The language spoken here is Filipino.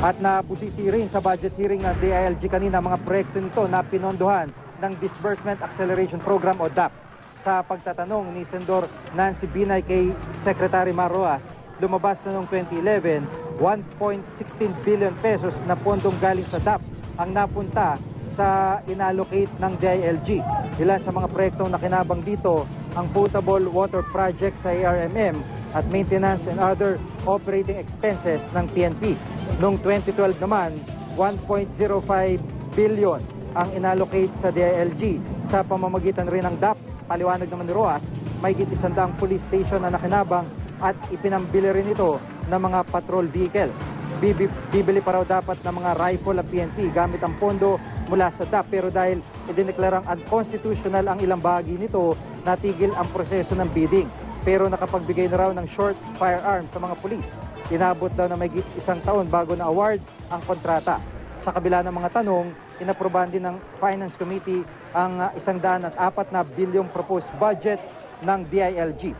At nabusisi rin sa budget hearing ng DILG kanina mga proyekto nito na pinondohan ng Disbursement Acceleration Program o DAP. Sa pagtatanong ni Sendor Nancy Binay kay Secretary Marroas, lumabas na noong 2011, 1.16 billion pesos na pondong galing sa DAP ang napunta sa inallocate ng DILG. Ilan sa mga proyektong nakinabang dito ang potable water project sa ARMM at maintenance and other operating expenses ng PNP. Noong 2012 naman, 1.05 billion ang inallocate sa DILG sa pamamagitan rin ng DAP. Paliwanag naman ni Roas, may isandang police station na nakinabang at ipinambili rin ito ng mga patrol vehicles. Bibi- Bibili pa raw dapat ng mga rifle at PNP gamit ang pondo mula sa DAP pero dahil idineklarang unconstitutional ang ilang bahagi nito, natigil ang proseso ng bidding. Pero nakapagbigay na raw ng short firearm sa mga pulis. Inabot daw na may isang taon bago na award ang kontrata. Sa kabila ng mga tanong, inaprobahan din ng Finance Committee ang ah, isang daan at apat na bilyong proposed budget ng DILG.